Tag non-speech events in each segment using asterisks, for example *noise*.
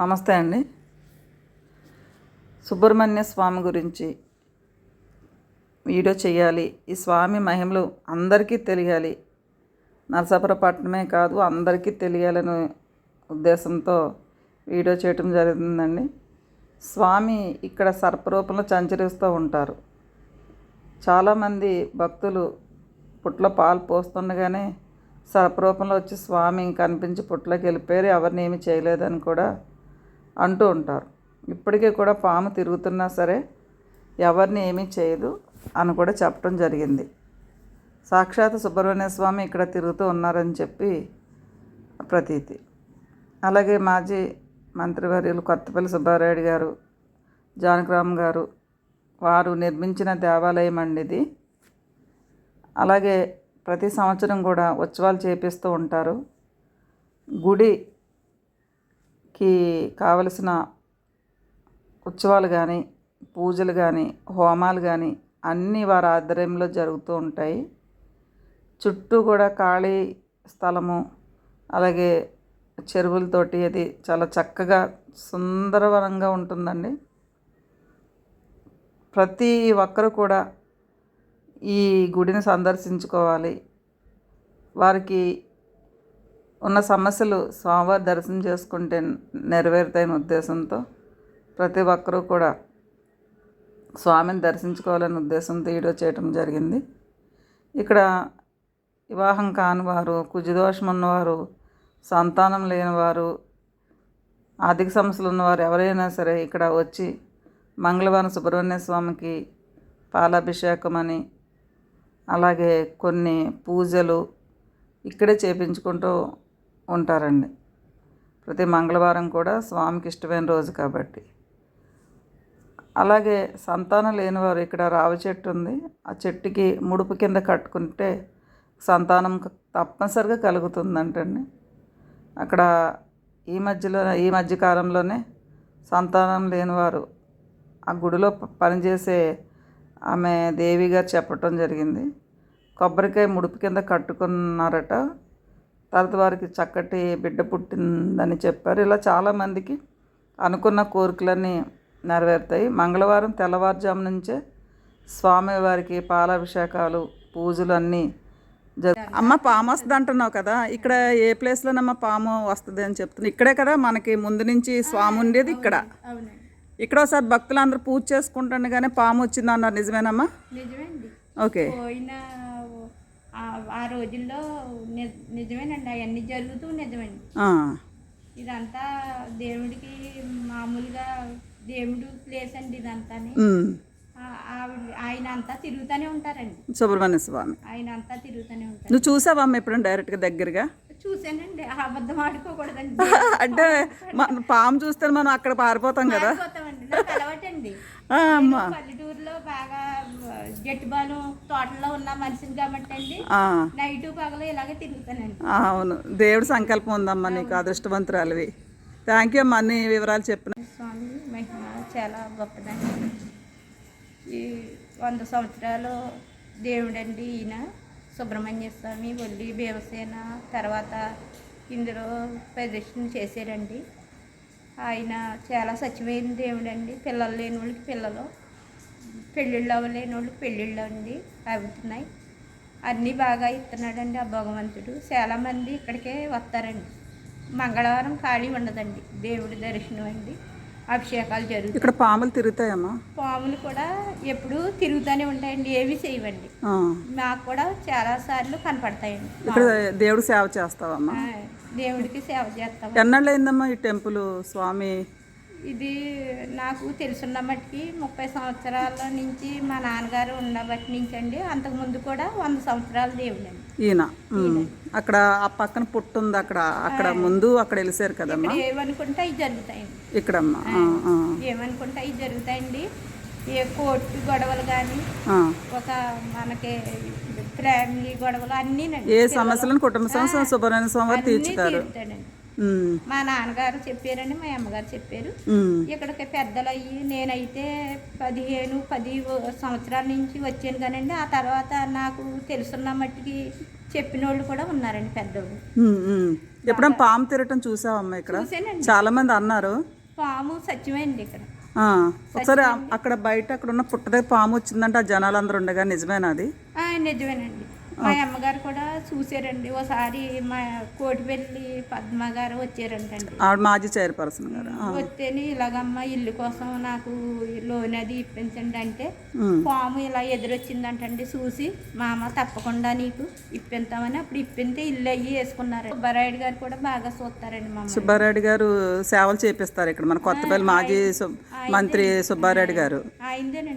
నమస్తే అండి. సుబ్రహ్మణ్య స్వామి గురించి వీడియో చేయాలి. ఈ స్వామి మహిమలు అందరికీ తెలియాలి. నరసాపురపట్నమే కాదు అందరికీ తెలియాలనే ఉద్దేశంతో వీడియో చేయటం జరుగుతుందండి స్వామి ఇక్కడ సర్పరూపంలో సంచరిస్తూ ఉంటారు. చాలామంది భక్తులు పుట్ల పాలు పోస్తుండగానే సర్పరూపంలో వచ్చి స్వామి కనిపించి పుట్లకి వెళ్ళిపోయారు. ఎవరిని ఏమి చేయలేదని కూడా అంటూ ఉంటారు. ఇప్పటికీ కూడా పాము తిరుగుతున్నా సరే ఎవరిని ఏమీ చేయదు అని కూడా చెప్పడం జరిగింది. సాక్షాత్ సుబ్రహ్మణ్య స్వామి ఇక్కడ తిరుగుతూ ఉన్నారని చెప్పి ప్రతీతి. అలాగే మాజీ మంత్రివర్యులు కొత్తపల్లి సుబ్బారాయుడు గారు జానకరామ్ గారు వారు నిర్మించిన దేవాలయం అండి ఇది. అలాగే ప్రతి సంవత్సరం కూడా ఉత్సవాలు చేపిస్తూ ఉంటారు. గుడి కి కావలసిన ఉత్సవాలు కానీ పూజలు కానీ హోమాలు కానీ అన్నీ వారి ఆధ్వర్యంలో జరుగుతూ ఉంటాయి. చుట్టూ కూడా ఖాళీ స్థలము అలాగే చెరువులతోటి అది చాలా చక్కగా సుందరవరంగా ఉంటుందండి. ప్రతి ఒక్కరు కూడా ఈ గుడిని సందర్శించుకోవాలి. వారికి ఉన్న సమస్యలు స్వామివారి దర్శనం చేసుకుంటే నెరవేరుతాయని ఉద్దేశంతో ప్రతి ఒక్కరూ కూడా స్వామిని దర్శించుకోవాలనే ఉద్దేశంతో ఈడో చేయటం జరిగింది. ఇక్కడ వివాహం కాని వారు కుజదోషం ఉన్నవారు సంతానం లేనివారు ఆర్థిక సమస్యలు ఉన్నవారు ఎవరైనా సరే ఇక్కడ వచ్చి మంగళవారం సుబ్రహ్మణ్య స్వామికి పాలాభిషేకం అని అలాగే కొన్ని పూజలు ఇక్కడే చేపించుకుంటూ ఉంటారండి. ప్రతి మంగళవారం కూడా స్వామికి ఇష్టమైన రోజు కాబట్టి. అలాగే సంతానం లేనివారు ఇక్కడ రావి చెట్టు ఉంది. ఆ చెట్టుకి ముడుపు కింద కట్టుకుంటే సంతానం తప్పనిసరిగా కలుగుతుందంటండి. అక్కడ ఈ మధ్యలో ఈ మధ్య కాలంలోనే సంతానం లేనివారు ఆ గుడిలో పనిచేసే ఆమె దేవి గారు చెప్పటం జరిగింది. కొబ్బరికాయ ముడుపు కింద కట్టుకున్నారట. తర్వాత వారికి చక్కటి బిడ్డ పుట్టిందని చెప్పారు. ఇలా చాలామందికి అనుకున్న కోరికలన్నీ నెరవేరుతాయి. మంగళవారం తెల్లవారుజాము నుంచే స్వామివారికి పాలాభిషేకాలు పూజలు అన్నీ అమ్మ పాము వస్తుంది అంటున్నావు కదా ఇక్కడ ఏ ప్లేస్లోనమ్మ పాము వస్తుంది అని చెప్తున్నా ఇక్కడే కదా మనకి ముందు నుంచి స్వామి ఉండేది ఇక్కడ. అవునండి ఇక్కడ ఒకసారి భక్తులు అందరూ పూజ చేసుకుంటుండగానే పాము వచ్చింది అన్నారు నిజమేనమ్మా? నిజమేండి. ఓకే. పోయిన ఆ- రోజుల్లో నిజమేనండి అవన్నీ జరుగుతూ నిజమండి. ఇదంతా దేవుడికి మామూలుగా దేవుడు ప్లేస్ అండి ఆవిడ ఆయన అంతా తిరుగుతూనే ఉంటారండి. సుబ్రహ్మణ్య స్వామి. ఆయన అంతా తిరుగుతూనే ఉంటారు. నువ్వు చూసావమ్మా ఎప్పుడైనా డైరెక్ట్గా దగ్గరగా? చూశానండి. ఆ అబద్ధం ఆడుకోకూడదండి. *laughs* అంటే మన పాము చూస్తే మనం అక్కడ పారిపోతాం కదా. అలవాటండి. అమ్మా. పల్లెటూరులో బాగా జట్టుబాలు తోటలో ఉన్న మనిషిని కాబట్టి అండి నైటు పగలు ఇలాగే తిరుగుతానండి. అవును. దేవుడి సంకల్పం ఉందమ్మా నీకు అదృష్టవంతురాలివి. థ్యాంక్ యూ అమ్మా అన్ని వివరాలు చెప్పిన స్వామి మహిమ చాలా గొప్పదండి. ఈ వంద సంవత్సరాలు దేవుడండి ఈయన. సుబ్రహ్మణ్య స్వామి ఒల్లి భీమసేన తర్వాత ఇందులో ప్రదర్శన చేశారండి ఆయన చాలా సత్యమైన దేవుడండి. పిల్లలు లేని వాళ్ళకి పిల్లలు పెళ్ళిళ్ళు అవ్వలేని వాళ్ళకి పెళ్ళిళ్ళు అండి అవుతున్నాయి. అన్నీ బాగా ఇస్తున్నాడండి ఆ భగవంతుడు. చాలామంది ఇక్కడికే వస్తారండి. మంగళవారం ఖాళీ ఉండదండి దేవుడి దర్శనం అండి. అభిషేకాలు జరుగుతాయి. ఇక్కడ పాములు తిరుగుతాయమ్మా? పాములు కూడా ఎప్పుడూ తిరుగుతూనే ఉంటాయండి ఏవి చేయవండి. మాకు కూడా చాలా సార్లు కనపడతాయండి ఇక్కడ దేవుడు సేవ చేస్తావమ్మా? దేవుడికి సేవ చేస్తాం. ఎన్నాళ్ళు అయిందమ్మా ఈ టెంపుల్? స్వామి ఇది నాకు తెలుసున్న మట్టుకి ముప్పై సంవత్సరాల నుంచి మా నాన్నగారు ఉన్న బట్టి నుంచి అండి. అంతకుముందు కూడా వంద సంవత్సరాల దేవుడండి ఈయన. అక్కడ ఆ పక్కన పుట్టు ఉంది అక్కడ. అక్కడ ముందు అక్కడ వెలిసారు కదమ్మా? ఇక్కడ ఏమనుకుంటే అవి జరుగుతాయండి. ఇక్కడమ్మా ఆ, ఏమనుకుంటే అవి జరుగుతాయండి. ఏ కోర్టు గొడవలు కానీ. ఒక మనకి ఫ్యామిలీ గొడవలు అన్నీనండి. ఏ సమస్యలను కుటుంబ సమస్యలు సుబ్రహ్మణ్య స్వామి అన్నీ తీర్చుతారు. మా నాన్నగారు చెప్పారని మా అమ్మగారు చెప్పారు. ఇక్కడికి పెద్దలు అయ్యి నేనైతే పదిహేను పది సంవత్సరాల నుంచి వచ్చాను కానండి. ఆ తర్వాత నాకు తెలుసున్న మట్టికి చెప్పిన వాళ్ళు కూడా ఉన్నారండి పెద్దోళ్ళు ఉమ్. ఎప్పుడైనా పాము తిరగటం చూసావమ్మా ఇక్కడ? చాలా మంది అన్నారు. పాము సత్యమైంది ఇక్కడ. ఒకసారి అక్కడ బయట అక్కడ ఉన్న పుట్ట దగ్గర పాము వచ్చిందంటే ఆ జనాలు అందరూ ఉండగా నిజమేనా అది? ఆ, నిజమేనండి. మా అమ్మగారు కూడా చూసారండి. ఒకసారి మా కోటిపల్లి పద్మ గారు వచ్చారంటండి. ఆవిడ మాజీ చైర్పర్సన్ గారు. వస్తేని ఇలాగమ్మ ఇల్లు కోసం నాకు లోన్ అది ఇప్పించండి అంటే. పాము ఇలా ఎదురొచ్చిందంటండి చూసి మా అమ్మ తప్పకుండా నీకు ఇప్పింతామని అప్పుడు ఇప్పింతే ఇల్లు అయ్యి వేసుకున్నారు. సుబ్బారాయుడు గారు కూడా బాగా చూస్తారండి మా అమ్మ సుబ్బారెడ్డి గారు సేవలు చేపిస్తారు ఇక్కడ మన కొత్తపల్లి మాజీ మంత్రి సుబ్బారెడ్డి గారు.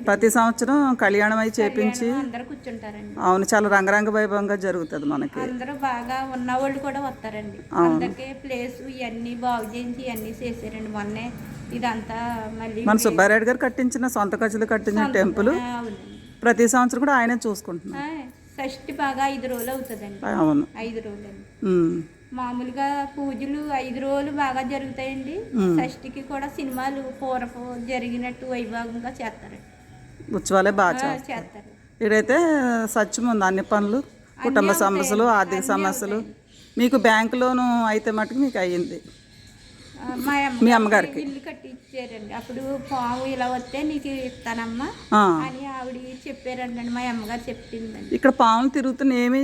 ప్రతి సంవత్సరం కళ్యాణం అయి చేపించి అందరూ కూర్చుంటారండి. అవును చాలా రంగరంగ వైభవంగా జరుగుతుంది మనకి. అందరూ బాగా ఉన్నవాళ్ళు కూడా వస్తారండి. అందరికీ ప్లేస్ ఇవన్నీ బాగు చేయించి ఇవన్నీ చేశారండి మొన్నే. ఇదంతా మళ్ళీ మన సుబ్బారెడ్డి గారు కట్టించిన సొంత ఖర్చులు కట్టించిన టెంపుల్ ప్రతి సంవత్సరం కూడా ఆయనే చూసుకుంటున్నారు ఆ, షష్ఠి బాగా ఐదు రోజులు అవుతుందండి. అవును. ఐదు రోజులండి. ఉమ్. మామూలుగా పూజలు ఐదు రోజులు బాగా జరుగుతాయండి. షష్ఠికి కూడా సినిమాలు పూర్వపు జరిగినట్టు వైభాగంగా చేస్తారండి. ఉత్సవాలే బాగా చేస్తారు. ఇక్కడైతే సత్యం ఉంది అన్ని పనులు కుటుంబ సమస్యలు ఆర్థిక సమస్యలు. మీకు బ్యాంక్ లోను అయితే మటుకు మీకు అయ్యింది. మా మీ అమ్మ అమ్మగారికి. ఇల్లు కట్టి ఇచ్చారండి అప్పుడు పాము ఇలా వస్తే నీకు ఇస్తానమ్మా. అని ఆవిడ చెప్పారండి మా అమ్మగారు చెప్పిందండి. ఇక్కడ పాములు తిరుగుతున్న ఏమీ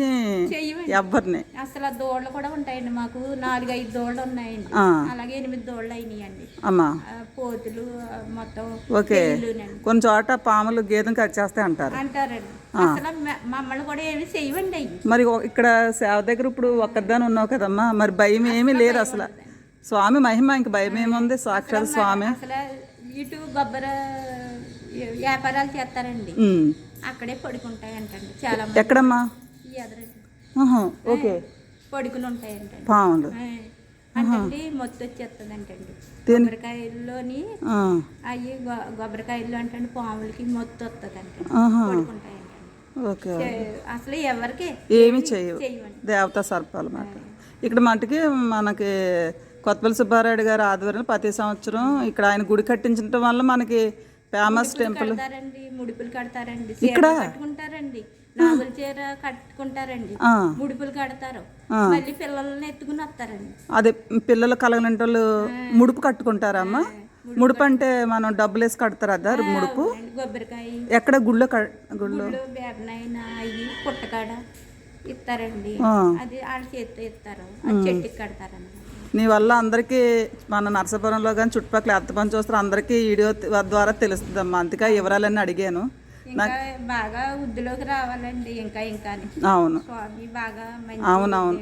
చెయ్యమండి. ఎవరిని అసలు ఆ దోళ్ళు కూడా ఉంటాయండి మాకు. నాలుగు ఐదు దోళ్ళు ఉన్నాయండి. ఆ. అలాగే ఎనిమిది దోళ్ళు అయినాయండి. అమ్మా. ఆ, పోతులు ఆ, మొత్తం ఓకే. కొన్ని చోట పాములు గేదెను కరిచేస్తాయి అంటారు అంటారండి. అసలు మ- మమ్మల్ని కూడా ఏమి చేయవండి అయ్యి మరి ఓ- ఇక్కడ సేవ దగ్గర ఇప్పుడు ఒక్కదాని ఉన్నావు కదమ్మా. మరి భయం ఏమీ లేదు అసలు. స్వామి మహిమ ఇంక భయం ఏముంది? సాక్షాత్ స్వామి. అసలు ఇటు గొబ్బర వ్యాపారాలు చేస్తారండి. అక్కడే పడుకుంటాయంటండి చాలా ఎక్కడమ్మా? ఓకే. పడుకుని ఉంటాయంటండి పాములు అంటే మొత్తం వచ్చేస్తుందంటండి దేని- కొబ్బరికాయల్లోని అవి కొబ్బరికాయలు అంటే పాములకి మొత్తం పడుకుంటాయంటండి. ఓకే చే- అసలు ఎవరికి ఏమీ చేయవు. దేవతా సర్పాలు మాట. ఇక్కడ మటుకి మనకి కొత్తపల్లి సుబ్బారాయుడు గారి ఆధ్వర్యంలో ప్రతి సంవత్సరం ఇక్కడ ఆయన గుడి కట్టించడం వల్ల మనకి ఫేమస్ టెంపుల్. ముడుపులు కడతారండి. చీరలు కట్టుకుంటారండి. నాగుల చీర కట్టుకుంటారండి. ముడుపులు కడతారు. మళ్ళీ పిల్లల్ని ఎత్తుకుని వస్తారండి. అదే పిల్లలు కలగలంటే వాళ్ళు ముడుపు కట్టుకుంటారమ్మా ముడుపు అంటే మనం డబ్బులు వేసి కడతారు అదా ముడుపు? కొబ్బరికాయ. ఎక్కడ గుళ్ళో గుళ్ళో? బేబనైనా అవి పుట్టకాడ ఇస్తారండి. అది వాళ్ళ చేతితో ఇస్తారు. చెట్టుకి కడతారండి. నీ వల్ల అందరికీ మన నరసాపురంలో కానీ చుట్టుపక్కల ఎంత పని చూస్తారు అందరికీ వీడియో ద్వారా తెలుస్తుందమ్మా. అందుకే వివరాలన్నీ అడిగాను. బాగా వృద్ధిలోకి రావాలండి ఇంకా ఇంకా అవును. అవునవును.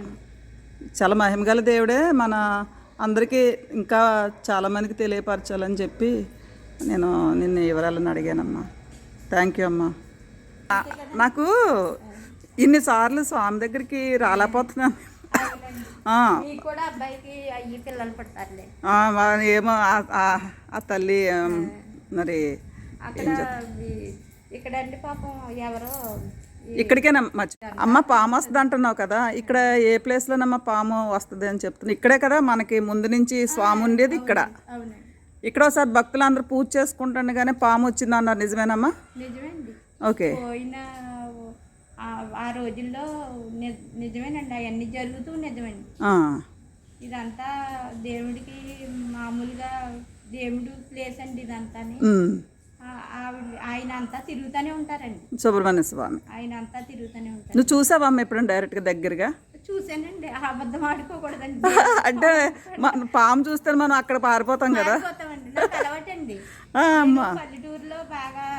చాలా మహిమగల దేవుడే మన అందరికీ ఇంకా చాలామందికి తెలియపరచాలని చెప్పి నేను నిన్ను వివరాలను అడిగానమ్మా. థ్యాంక్ యూ అమ్మా. నాకు ఇన్నిసార్లు స్వామి దగ్గరికి రాలేకపోతున్నాను. ఏమో ఆ- తల్లి మరి అక్కడ ఈ- ఇక్కడ అండి పాపం ఎవరో ఈ- ఇక్కడికేనా? మర్చి అమ్మ పాము వస్తుంది. అంటున్నావు కదా ఇక్కడ ఏ ప్లేస్లోనమ్మా పాము వస్తుంది అని చెప్తున్నా? ఇక్కడే కదా మనకి ముందు నుంచి స్వామి ఉండేది ఇక్కడ. ఇక్కడ ఒకసారి భక్తులు అందరూ పూజ చేసుకుంటుండగానే పాము వచ్చింది అన్నారు. నిజమేనమ్మా? ఓకే. ఆ- రోజుల్లో నిజమేనండి. అవన్నీ జరుగుతూ నిజమండి. ఇదంతా దేవుడికి మామూలుగా దేవుడు ప్లేస్ అండి ఆవిడ ఆయన అంతా తిరుగుతూనే ఉంటారండి. సుబ్రహ్మణ్య స్వామి. ఆయన అంతా తిరుగుతూనే ఉంటారు. నువ్వు చూసావమ్మా ఎప్పుడైనా డైరెక్ట్గా దగ్గరగా? చూశానండి. ఆ అబద్ధం ఆడుకోకూడదండి. *laughs* అంటే మన పాము చూస్తే మనం అక్కడ పారిపోతాం కదా. అలవాటండి. పల్లెటూరులో బాగా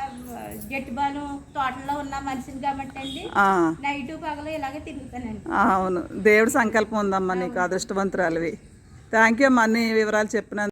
జట్టు బాలు తోటలో ఉన్న మనిషిని కాబట్టి అండి. నైట్ పగలు ఇలాగే తిరుగుతానండి. ఆ, అవును. దేవుడి సంకల్పం ఉందమ్మా నీకు అదృష్టవంతురాలివి. థ్యాంక్ యూ అమ్మా అన్ని వివరాలు చెప్పినందుకు.